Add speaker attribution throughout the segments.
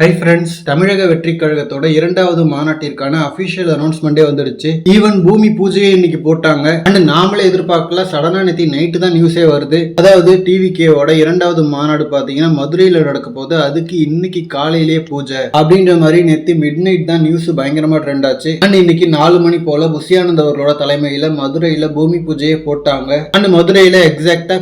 Speaker 1: Hi friends தமிழக வெற்றி கழகத்தோட இரண்டாவது மாநாட்டிற்கான அபிஷியல் அனௌன்ஸ்மெண்டே வந்துடுச்சு. ஈவன் பூமி பூஜையை இன்னைக்கு போட்டாங்க. அண்ட் நாமளே எதிர்பார்க்கல சடனா நேத்தி நைட்டு தான் நியூஸே வருது. அதாவது டிவிகேவோட இரண்டாவது மாநாடு பாத்தீங்கன்னா மதுரையில நடக்க போது அதுக்கு இன்னைக்கு காலையிலேயே பூஜை. அப்படின்ற மாதிரி நேத்தி மிட் நைட் தான் நியூஸ் பயங்கரமா ட்ரெண்ட் ஆச்சு. அண்ட் இன்னைக்கு நாலு மணி போல புசியானந்த் அவர்களோட தலைமையில மதுரையில பூமி பூஜையை போட்டாங்க. அண்ட் மதுரையில எக்ஸாக்டா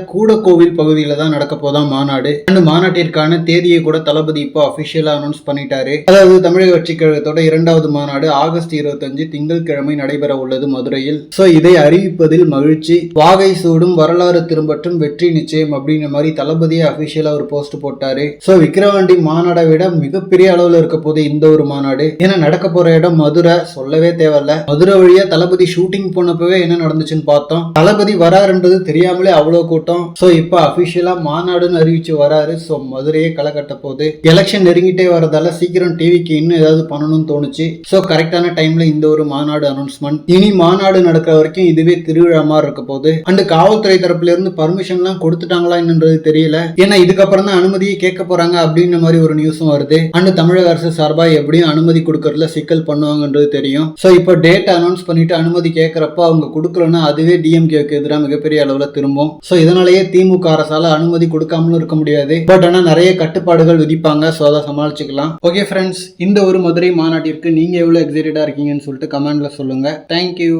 Speaker 1: கோவில் பகுதியில தான் நடக்க போதான் மாநாடு. அண்ட் மாநாட்டிற்கான தேதியை கூட தளபதி இப்போ அபிஷியலா அனௌன்ஸ் பண்ணிட்டாரு. அதாவது தமிழக கட்சி கழகத்தோட இரண்டாவது மாநாடு ஆகஸ்ட் இருபத்தஞ்சு திங்கட்கிழமை நடைபெற உள்ளது மதுரையில். சோ இதை அறிவிப்பதில் மகிழ்ச்சி. வாகை சூடும் வரலாறு திரும்பட்டும் வெற்றி நிச்சயம் அப்படிங்கிற மாதிரி தளபதியை அபிஷியலா ஒரு போஸ்ட் போட்டாரு. சோ விக்கிரவாண்டி மாநாடை விட மிகப்பெரிய அளவுல இருக்க போது இந்த ஒரு மாநாடு. ஏன்னா நடக்க போற இடம் மதுரை சொல்லவே தேவையில்ல. மதுரை வழியா தளபதி ஷூட்டிங் போனப்பவே என்ன நடந்துச்சுன்னு பார்த்தோம். தளபதி வராருன்றது தெரியாமலே அவ்வளவு கூட்டம். சோ இப்ப அபிஷியலா மாநாடுன்னு அறிவிச்சு வராரு. சோ மதுரையே களை கட்ட போகுது. எலெக்ஷன் நெருங்கிட்டே வரதால சீக்கிரம் டிவிக்கு இன்னும் ஏதாவது பண்ணணும்னு தோணுச்சு. ஸோ கரெக்டான டைம்ல இந்த ஒரு மாநாடு அனௌன்ஸ்மெண்ட் இனி மாநாடு நடக்கிற வரைக்கும் இதுவே திருவிழா மாதிரி இருக்க போகுது. அண்ட் காவல்துறை தரப்புல இருந்து பர்மிஷன் எல்லாம் கொடுத்துட்டாங்களா என்னன்றது தெரியல. ஏன்னா இதுக்கப்புறம் தான் அனுமதியை கேட்க போறாங்க அப்படின்ற மாதிரி ஒரு நியூஸும் வருது. அண்ட் தமிழக அரசு சார்பா எப்படியும் அனுமதி கொடுக்கறதுல சிக்கல் பண்ணுவாங்கன்றது தெரியும். ஸோ இப்போ டேட் அனௌன்ஸ் பண்ணிட்டு அனுமதி கேட்கறப்ப அவங்க கொடுக்கலன்னா அதுவே டிஎம்கேக்கு எதிராக மிகப்பெரிய அளவில் திரும்பும். ஸோ இதனாலேயே திமுக அரசால அனுமதி கொடுக்காமலும் இருக்க முடியாது. பட் ஆனால் நிறைய கட்டுப்பாடுகள் விதிப்பாங்க. ஸோ அதை சமாளிச்சு சமாளிச்சுக்கலாம் ஓகே ஃப்ரெண்ட்ஸ் இந்த ஒரு மதுரை மாநாட்டிற்கு நீங்க எவ்வளவு எக்ஸைட்டடாக இருக்கீங்கன்னு சொல்லிட்டு கமெண்ட்ல சொல்லுங்க. தேங்க்யூ